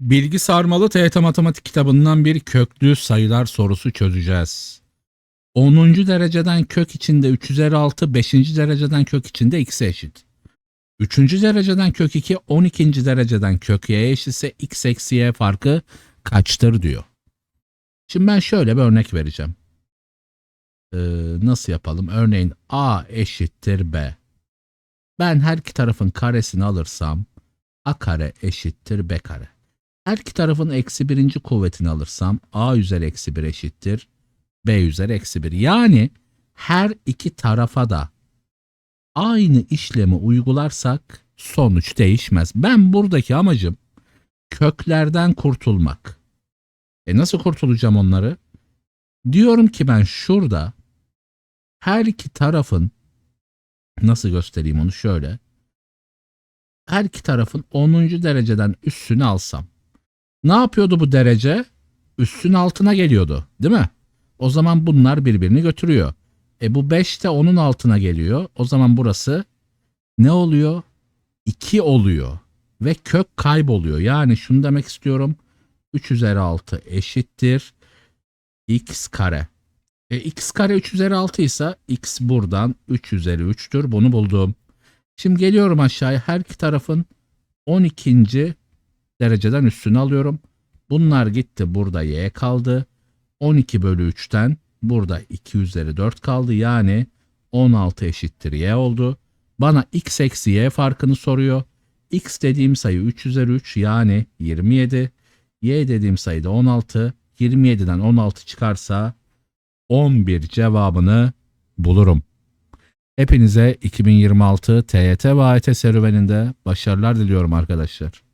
Bilgi sarmalı TYT Matematik kitabından bir köklü sayılar sorusu çözeceğiz. 10. dereceden kök içinde 3 üzeri 6, 5. dereceden kök içinde x'e eşit. 3. dereceden kök 2, 12. dereceden kök y'ye eşitse x eksi y farkı kaçtır diyor. Şimdi ben şöyle bir örnek vereceğim. Ee, nasıl yapalım? Örneğin a eşittir b. Ben her iki tarafın karesini alırsam a kare eşittir b kare. Her iki tarafın eksi birinci kuvvetini alırsam a üzeri eksi 1 eşittir b üzeri eksi 1. Yani her iki tarafa da aynı işlemi uygularsak sonuç değişmez. Ben buradaki amacım köklerden kurtulmak. E nasıl kurtulacağım onları? Diyorum ki ben şurada her iki tarafın nasıl göstereyim onu şöyle. Her iki tarafın 10. dereceden üssünü alsam. Ne yapıyordu bu derece? Üssün altına geliyordu, değil mi? O zaman bunlar birbirini götürüyor. E bu 5 de onun altına geliyor. O zaman burası ne oluyor? 2 oluyor. Ve kök kayboluyor. Yani şunu demek istiyorum. 3 üzeri 6 eşittir. x kare. E, x kare 3 üzeri 6 ise x buradan 3 üzeri 3'tür. Bunu buldum. Şimdi geliyorum aşağıya. Her iki tarafın 12. dereceden üstünü alıyorum. Bunlar gitti. Burada y kaldı. 12 bölü 3'ten burada 2 üzeri 4 kaldı. Yani 16 eşittir y oldu. Bana x eksi y farkını soruyor. x dediğim sayı 3 üzeri 3 yani 27. y dediğim sayı da 16. 27'den 16 çıkarsa 11 cevabını bulurum. Hepinize 2026 TYT ve AYT serüveninde başarılar diliyorum arkadaşlar.